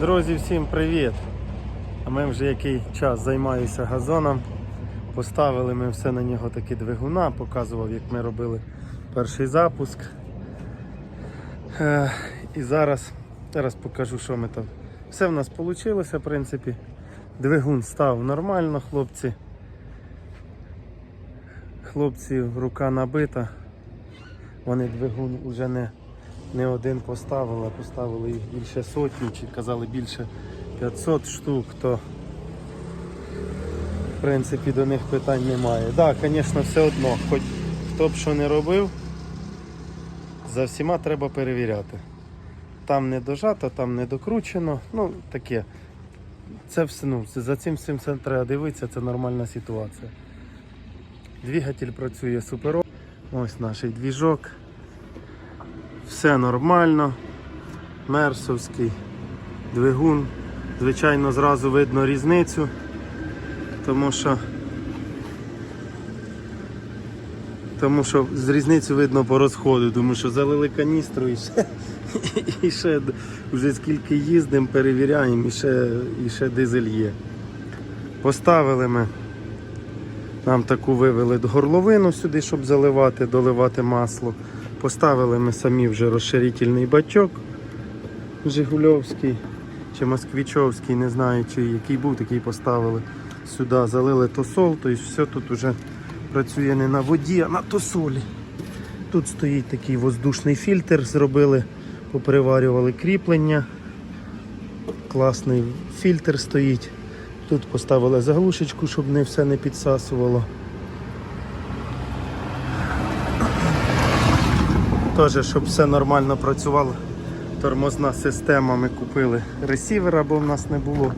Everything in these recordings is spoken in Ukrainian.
Друзі, всім привіт! А ми вже який час займаюся газоном. Поставили ми все на нього таки двигуна, показував, як ми робили перший запуск. Е, і зараз, зараз покажу, що ми там. Все в нас вийшло, в принципі. Двигун став нормально, хлопці. Хлопці, рука набита. Вони двигун вже не, не один поставили, поставили їх більше сотні, чи казали більше 500 штук, то в принципі до них питань немає. Так, да, звісно, все одно, хоч хто б що не робив, за всіма треба перевіряти. Там не дожато, там не докручено, ну таке. Це все, ну, за цим всім треба дивитися, це нормальна ситуація. Двигатель працює супер. Ось наш двіжок. Все нормально. Мерсовський двигун. Звичайно, зразу видно різницю, тому що тому що з різницю видно по розходу, тому що залили каністру і ще, і ще вже скільки їздимо, перевіряємо, і ще, і ще дизель є. Поставили ми. Нам таку вивели горловину сюди, щоб заливати, доливати масло. Поставили ми самі вже розширительний бачок Жигульовський чи Москвичовський, не знаю, чи який був, такий поставили. Сюди залили тосол, тобто все тут вже працює не на воді, а на тосолі. Тут стоїть такий воздушний фільтр, зробили, поприварювали кріплення. Класний фільтр стоїть. Тут поставили заглушечку, щоб не все не підсасувало. Теж, щоб все нормально працювало. Тормозна система ми купили ресівера, бо в нас не було.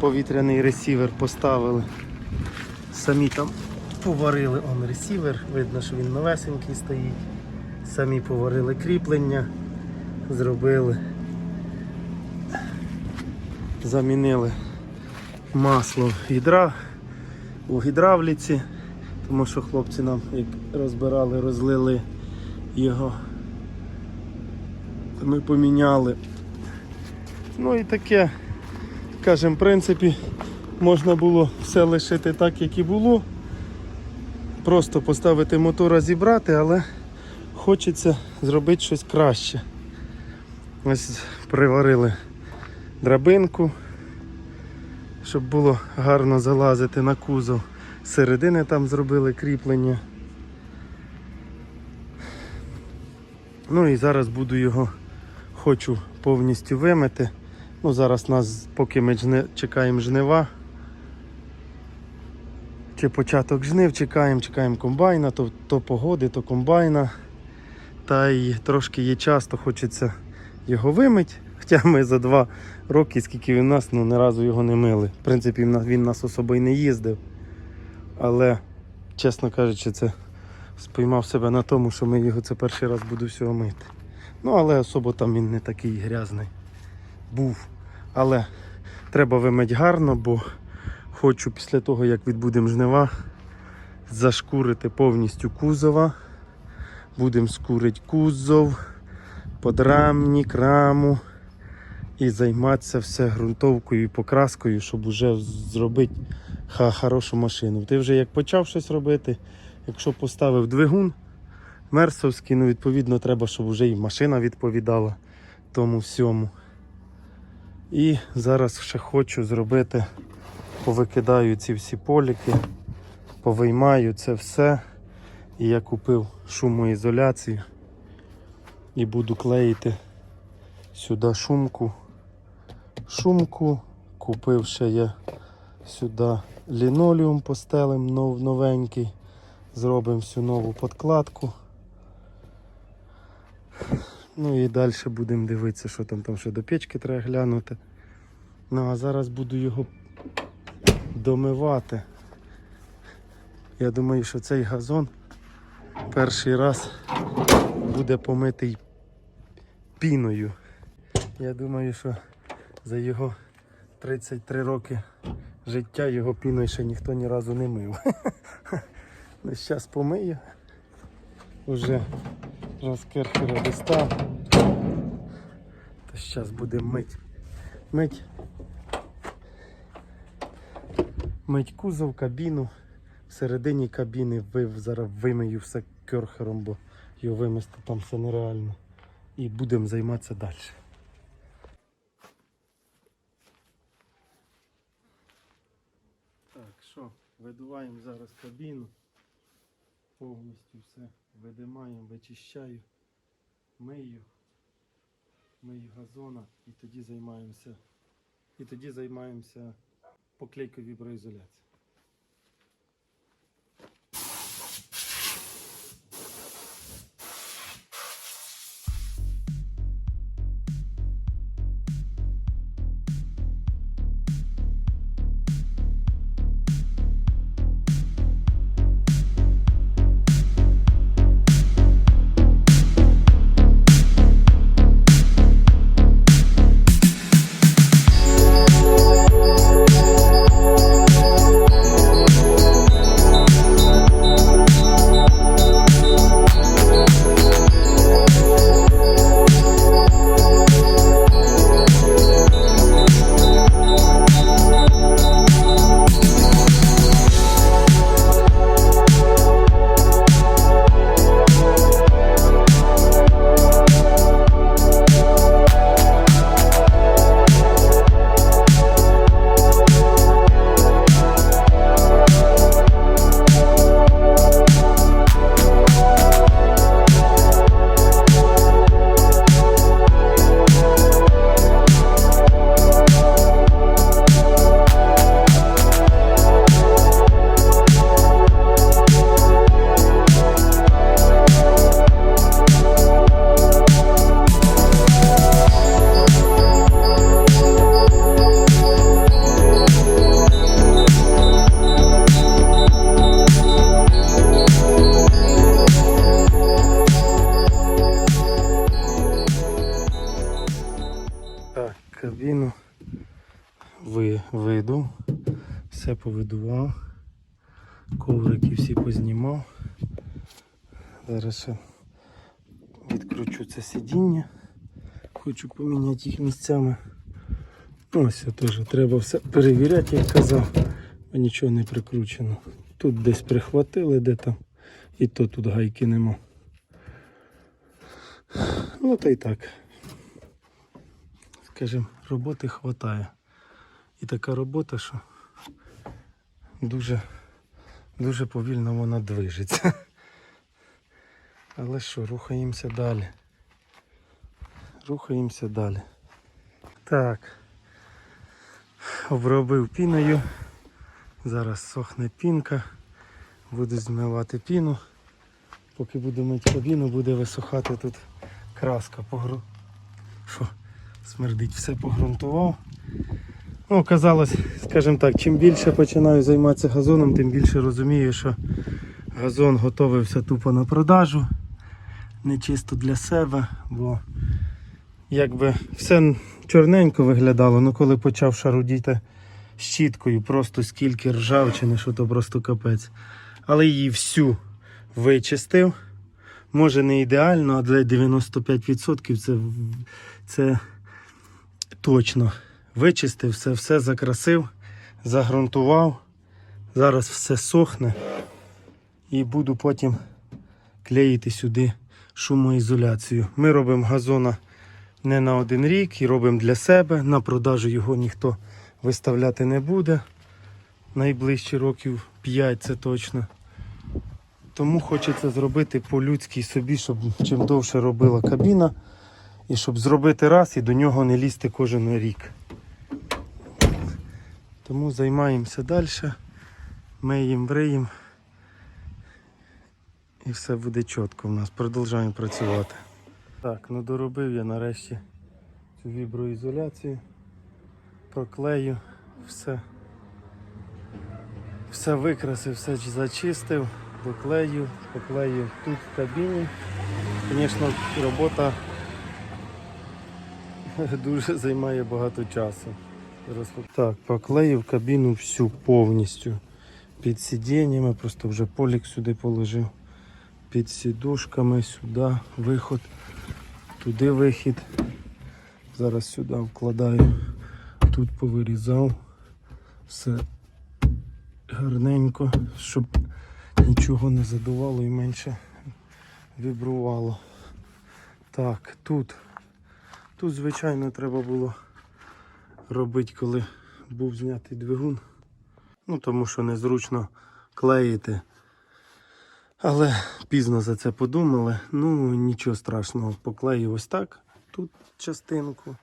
Повітряний ресівер поставили. Самі там поварили он ресівер, видно, що він новесенький стоїть. Самі поварили кріплення, зробили, замінили масло гідра, у гідравліці, тому що хлопці нам як розбирали, розлили його. Ми поміняли. Ну і таке, кажемо, в принципі, можна було все лишити так, як і було. Просто поставити мотора зібрати, але хочеться зробити щось краще. Ось приварили драбинку щоб було гарно залазити на кузов. З середини там зробили кріплення. Ну і зараз буду його хочу повністю вимити. Ну Зараз нас, поки ми жни, чекаємо жнива. Чи початок жнив, чекаємо, чекаємо комбайна, то, то погоди, то комбайна. Та й трошки є час, то хочеться його вимити. Хоча ми за два роки, скільки він нас, ну ні разу його не мили. В принципі, він нас особо й не їздив. Але, чесно кажучи, це спіймав себе на тому, що ми його це перший раз буду всього мити. Ну, але особо там він не такий грязний був. Але треба вимити гарно, бо хочу після того, як відбудемо жнива, зашкурити повністю кузова. Будемо скурити кузов, подрамник, раму і займатися все ґрунтовкою і покраскою, щоб вже зробити хорошу машину. Ти вже як почав щось робити, якщо поставив двигун мерсовський, ну відповідно треба, щоб вже і машина відповідала тому всьому. І зараз ще хочу зробити, повикидаю ці всі поліки, повиймаю це все. І я купив шумоізоляцію і буду клеїти сюди шумку. Шумку, купив ще я сюди лінолеум постелим новенький. Зробимо всю нову подкладку. Ну і далі будемо дивитися, що там там ще до печки треба глянути. Ну а зараз буду його домивати. Я думаю, що цей газон перший раз буде помитий піною. Я думаю, що за його 33 роки життя його піною ще ніхто ні разу не мив. Ну, Зараз помию. Уже розкерхера достав. То зараз будемо мити мить. Мить кузов, кабіну. Всередині кабіни ви, зараз вимию все керхером, бо його вимести там все нереально. І будемо займатися далі. Так, що, видуваємо зараз кабіну. Повністю все видимаємо, вичищаю, мию, мию газона і тоді займаємося. І тоді займаємося поклейкою віброізоляції. Ви, виду, все повидував, коврики всі познімав. Зараз ще відкручу це сидіння. Хочу поміняти їх місцями. Ось теж треба все перевіряти, як казав, бо нічого не прикручено. Тут десь прихватили, де там, і то тут гайки нема. Ну та й так скажімо, роботи хватає. І така робота, що дуже, дуже повільно вона движеться. Але що, рухаємося далі. Рухаємося далі. Так. Обробив піною. Зараз сохне пінка. Буду змивати піну. Поки буду мити кабіну, буде висохати тут краска. Погру... Що? смердить, все погрунтував. Ну, казалось, скажімо так, чим більше починаю займатися газоном, тим більше розумію, що газон готовився тупо на продажу, не чисто для себе, бо якби все чорненько виглядало, ну коли почав шарудіти щіткою, просто скільки ржавчини, що то просто капець. Але її всю вичистив. Може не ідеально, а для 95% це, це точно вичистив все, все закрасив, загрунтував. Зараз все сохне і буду потім клеїти сюди шумоізоляцію. Ми робимо газона не на один рік і робимо для себе. На продажу його ніхто виставляти не буде. Найближчі років 5 це точно. Тому хочеться зробити по-людськи собі, щоб чим довше робила кабіна. І щоб зробити раз і до нього не лізти кожен рік. Тому займаємося далі, миємо, бриємо. І все буде чітко в нас. Продовжуємо працювати. Так, ну доробив я нарешті цю віброізоляцію. Проклею, все. Все викрасив, все зачистив, доклею, поклею тут в кабіні. Звісно, робота дуже займає багато часу. Так, поклеїв кабіну всю повністю. Під сидіннями, просто вже полік сюди положив. Під сідушками сюди виход, туди вихід. Зараз сюди вкладаю тут повирізав. Все гарненько, щоб нічого не задувало і менше вібрувало. Так, тут. Тут, звичайно, треба було робити, коли був знятий двигун. Ну, тому що незручно клеїти. Але пізно за це подумали. Ну, нічого страшного, поклею ось так. Тут частинку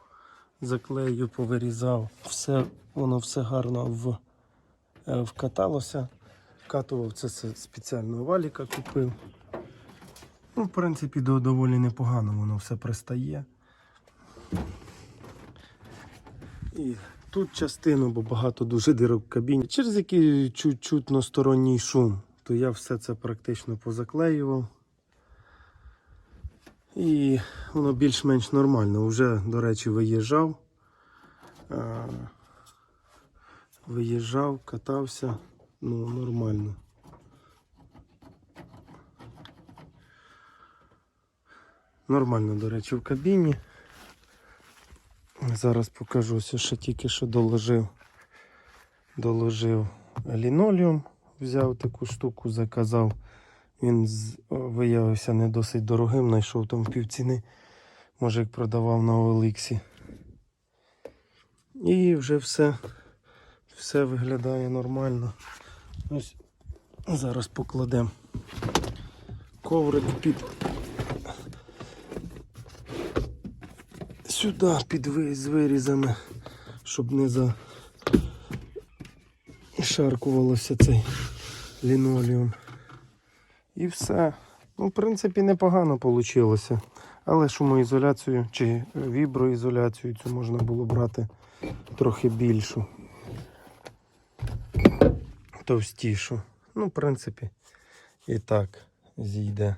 заклею, повирізав. Все, воно все гарно в, е, вкаталося. Вкатував це спеціального валіка купив. Ну, в принципі, доволі непогано воно все пристає. І тут частину, бо багато дуже дирок в кабіні, через який чуть чутно сторонній шум, то я все це практично позаклеював. І воно більш-менш нормально. Уже, до речі, виїжджав. Виїжджав, катався, ну, нормально. Нормально, до речі, в кабіні. Зараз покажу, ось ще тільки що доложив. Доложив лінолеум, взяв таку штуку, заказав. Він виявився не досить дорогим, знайшов там півціни. Може, як продавав на Олексі. І вже все, все виглядає нормально. Ось зараз покладемо коврик під сюди під з вирізами, щоб не зашаркувалося цей лінолеум. І все. Ну, в принципі, непогано вийшло. Але шумоізоляцію чи віброізоляцію цю можна було брати трохи більшу. Товстішу. Ну, в принципі, і так зійде.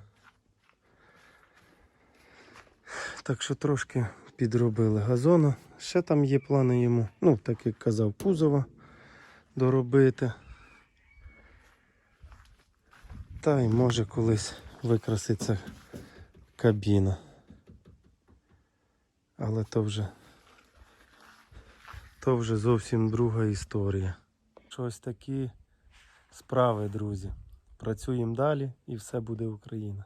Так що трошки підробили газона. Ще там є плани йому, ну, так як казав, кузова доробити. Та й може колись викраситься кабіна. Але то вже, то вже зовсім друга історія. Щось такі справи, друзі. Працюємо далі і все буде Україна.